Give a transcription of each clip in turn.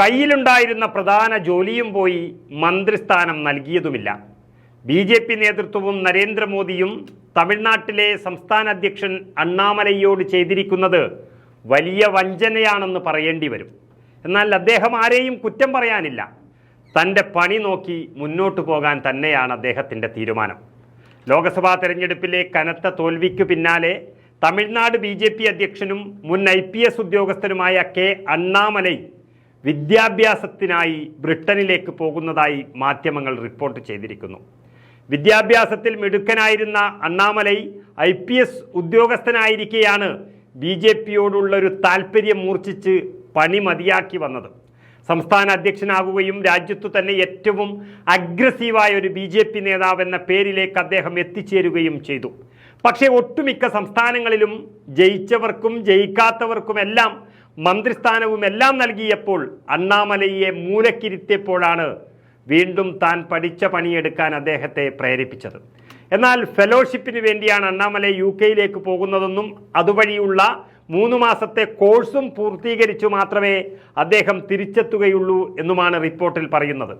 കയ്യിലുണ്ടായിരുന്ന പ്രധാന ജോലിയും പോയി മന്ത്രിസ്ഥാനം നൽകിയതുമില്ല. ബി ജെ പി നേതൃത്വവും നരേന്ദ്രമോദിയും തമിഴ്നാട്ടിലെ സംസ്ഥാന അധ്യക്ഷൻ അണ്ണാമലയോട് ചെയ്തിരിക്കുന്നത് വലിയ വഞ്ചനയാണെന്ന് പറയേണ്ടി വരും. എന്നാൽ അദ്ദേഹം ആരെയും കുറ്റം പറയാനില്ല. തന്റെ പണി നോക്കി മുന്നോട്ടു പോകാൻ തന്നെയാണ് അദ്ദേഹത്തിന്റെ തീരുമാനം. ലോക്സഭാ തെരഞ്ഞെടുപ്പിലെ കനത്ത തോൽവിക്ക് പിന്നാലെ തമിഴ്നാട് ബി അധ്യക്ഷനും മുൻ ഐ ഉദ്യോഗസ്ഥനുമായ കെ അണ്ണാമലൈ വിദ്യാഭ്യാസത്തിനായി ബ്രിട്ടനിലേക്ക് പോകുന്നതായി മാധ്യമങ്ങൾ റിപ്പോർട്ട് ചെയ്തിരിക്കുന്നു. വിദ്യാഭ്യാസത്തിൽ മിടുക്കനായിരുന്ന അണ്ണാമലൈ ഐ പി എസ് ഉദ്യോഗസ്ഥനായിരിക്കെയാണ് ബി ജെ പിയോടുള്ളൊരു താല്പര്യം മൂർച്ഛിച്ച് പണി മതിയാക്കി വന്നത്. സംസ്ഥാന അധ്യക്ഷനാകുകയും രാജ്യത്തു തന്നെ ഏറ്റവും അഗ്രസീവായ ഒരു ബി ജെ പി നേതാവ് എന്ന പേരിലേക്ക് അദ്ദേഹം എത്തിച്ചേരുകയും ചെയ്തു. പക്ഷേ ഒട്ടുമിക്ക സംസ്ഥാനങ്ങളിലും ജയിച്ചവർക്കും ജയിക്കാത്തവർക്കുമെല്ലാം മന്ത്രിസ്ഥാനവും എല്ലാം നൽകിയപ്പോൾ അണ്ണാമലയെ മൂലക്കിരുത്തിയപ്പോഴാണ് വീണ്ടും താൻ പഠിച്ച പണിയെടുക്കാൻ അദ്ദേഹത്തെ പ്രേരിപ്പിച്ചത്. എന്നാൽ ഫെലോഷിപ്പിന് വേണ്ടിയാണ് അണ്ണാമല യു കെയിലേക്ക് പോകുന്നതെന്നും അതുവഴിയുള്ള മൂന്ന് മാസത്തെ കോഴ്സും പൂർത്തീകരിച്ചു മാത്രമേ അദ്ദേഹം തിരിച്ചെത്തുകയുള്ളൂ എന്നുമാണ് റിപ്പോർട്ടിൽ പറയുന്നത്.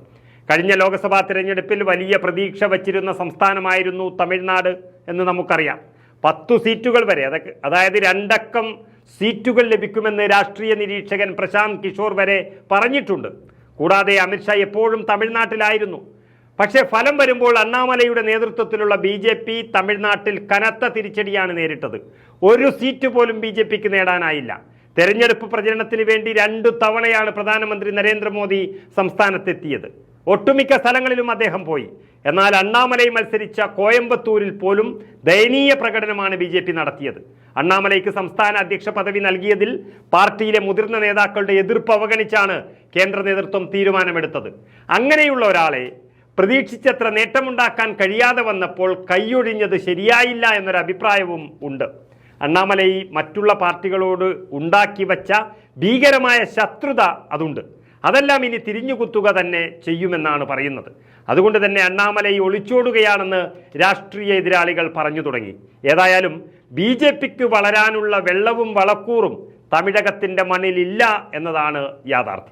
കഴിഞ്ഞ ലോക്സഭാ തിരഞ്ഞെടുപ്പിൽ വലിയ പ്രതീക്ഷ വച്ചിരുന്ന സംസ്ഥാനമായിരുന്നു തമിഴ്നാട് എന്ന് നമുക്കറിയാം. പത്തു സീറ്റുകൾ വരെ അതൊക്കെ അതായത് രണ്ടക്കം സീറ്റുകൾ ലഭിക്കുമെന്ന് രാഷ്ട്രീയ നിരീക്ഷകൻ പ്രശാന്ത് കിഷോർ വരെ പറഞ്ഞിട്ടുണ്ട്. കൂടാതെ അമിത്ഷാ എപ്പോഴും തമിഴ്നാട്ടിലായിരുന്നു. പക്ഷേ ഫലം വരുമ്പോൾ അണ്ണാമലയുടെ നേതൃത്വത്തിലുള്ള ബി ജെ പി തമിഴ്നാട്ടിൽ കനത്ത തിരിച്ചടിയാണ് നേരിട്ടത്. ഒരു സീറ്റ് പോലും ബി ജെ പിക്ക് നേടാനായില്ല. തെരഞ്ഞെടുപ്പ് പ്രചരണത്തിന് വേണ്ടി രണ്ടു തവണയാണ് പ്രധാനമന്ത്രി നരേന്ദ്രമോദി സംസ്ഥാനത്തെത്തിയത്. ഒട്ടുമിക്ക സ്ഥലങ്ങളിലും അദ്ദേഹം പോയി. എന്നാൽ അണ്ണാമലൈ മത്സരിച്ച കോയമ്പത്തൂരിൽ പോലും ദയനീയ പ്രകടനമാണ് ബി ജെ പി നടത്തിയത്. അണ്ണാമലൈക്ക് സംസ്ഥാന അധ്യക്ഷ പദവി നൽകിയതിൽ പാർട്ടിയിലെ മുതിർന്ന നേതാക്കളുടെ എതിർപ്പ് അവഗണിച്ചാണ് കേന്ദ്ര നേതൃത്വം തീരുമാനമെടുത്തത്. അങ്ങനെയുള്ള ഒരാളെ പ്രതീക്ഷിച്ചത്ര നേട്ടമുണ്ടാക്കാൻ കഴിയാതെ വന്നപ്പോൾ കൈയൊഴിഞ്ഞത് ശരിയായില്ല എന്നൊരു അഭിപ്രായവും ഉണ്ട്. അണ്ണാമലൈ മറ്റുള്ള പാർട്ടികളോട് ഉണ്ടാക്കി വച്ച ഭീകരമായ ശത്രുത അതുണ്ട്. അതെല്ലാം ഇനി തിരിഞ്ഞുകുത്തുക തന്നെ ചെയ്യുമെന്നാണ് പറയുന്നത്. അതുകൊണ്ട് തന്നെ അണ്ണാമലൈ ഒളിച്ചോടുകയാണെന്ന് രാഷ്ട്രീയ എതിരാളികൾ പറഞ്ഞു തുടങ്ങി. ഏതായാലും ബി ജെ പിക്ക് വളരാനുള്ള വെള്ളവും വളക്കൂറും തമിഴകത്തിന്റെ മണ്ണിലില്ല എന്നതാണ് യാഥാർത്ഥ്യം.